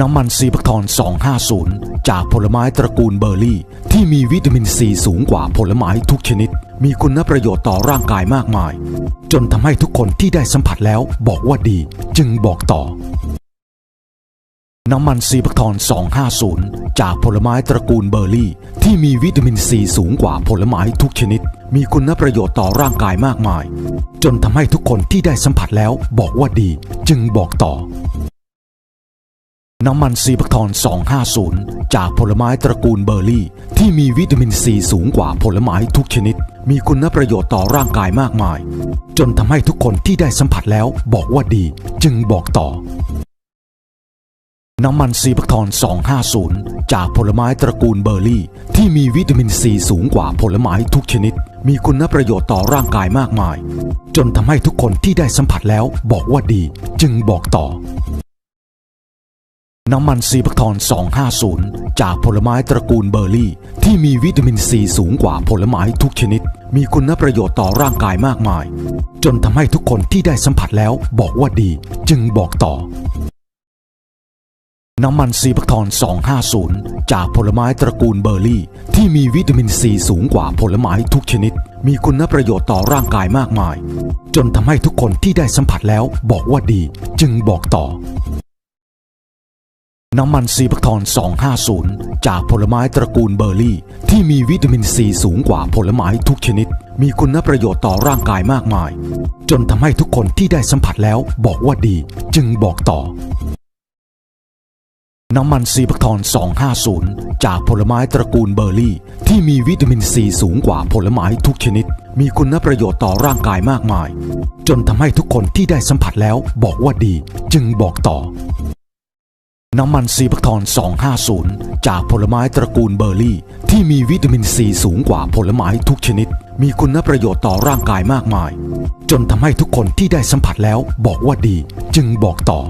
น้ำมันซีบักทอน 250 จากผลไม้ตระกูลเบอร์รี่ ที่มีวิตามินซีสูงกว่าผลไม้ทุกชนิด มีคุณประโยชน์ต่อร่างกายมากมาย จนทำให้ทุกคนที่ได้สัมผัสแล้วบอกว่าดีจึงบอกต่อ น้ำมันซีบักทอน 250 จากผลไม้ตระกูลเบอร์รี่ ที่มีวิตามินซีสูงกว่าผลไม้ทุกชนิด มีคุณประโยชน์ต่อร่างกายมากมาย จนทำให้ทุกคนที่ได้สัมผัสแล้วบอกว่าดีจึงบอกต่อ น้ำมันซีบักทอน 250 จากผลไม้ตระกูลเบอร์รี่ ที่มีวิตามินซีสูงกว่าผลไม้ทุกชนิด มีคุณประโยชน์ต่อร่างกายมากมาย จนทำให้ทุกคนที่ได้สัมผัสแล้วบอกว่าดีจึงบอกต่อ น้ำมันซีบักทอน 250 จากผลไม้ตระกูลเบอร์รี่ ที่มีวิตามินซีสูงกว่าผลไม้ทุกชนิด มีคุณประโยชน์ต่อร่างกายมากมาย จนทำให้ทุกคนที่ได้สัมผัสแล้วบอกว่าดีจึงบอกต่อ น้ำมันซีบักทอน 250 จากผลไม้ตระกูลเบอร์รี่ ที่มีวิตามินซีสูงกว่าผลไม้ทุกชนิด มีคุณประโยชน์ต่อร่างกายมากมาย จนทำให้ทุกคนที่ได้สัมผัสแล้วบอกว่าดีจึงบอกต่อ น้ำมันซีบักทอน 250 จากผลไม้ตระกูลเบอร์รี่ ที่มีวิตามินซีสูงกว่าผลไม้ทุกชนิด มีคุณประโยชน์ต่อร่างกายมากมาย จนทำให้ทุกคนที่ได้สัมผัสแล้วบอกว่าดีจึงบอกต่อ น้ำมันซีบักทอน 250 จากผลไม้ตระกูลเบอร์รี่ ที่มีวิตามินซีสูงกว่าผลไม้ทุกชนิด มีคุณประโยชน์ต่อร่างกายมากมาย จนทำให้ทุกคนที่ได้สัมผัสแล้วบอกว่าดีจึงบอกต่อ น้ำมันซีบักทอน 250 จากผลไม้ตระกูลเบอร์รี่ ที่มีวิตามินซีสูงกว่าผลไม้ทุกชนิด มีคุณประโยชน์ต่อร่างกายมากมาย จนทำให้ทุกคนที่ได้สัมผัสแล้วบอกว่าดีจึงบอกต่อ น้ำมันซีบักทอน 250 จากผลไม้ตระกูลเบอร์รี่ ที่มีวิตามินซีสูงกว่าผลไม้ทุกชนิด มีคุณประโยชน์ต่อร่างกายมากมาย จนทำให้ทุกคนที่ได้สัมผัสแล้วบอกว่าดีจึงบอกต่อ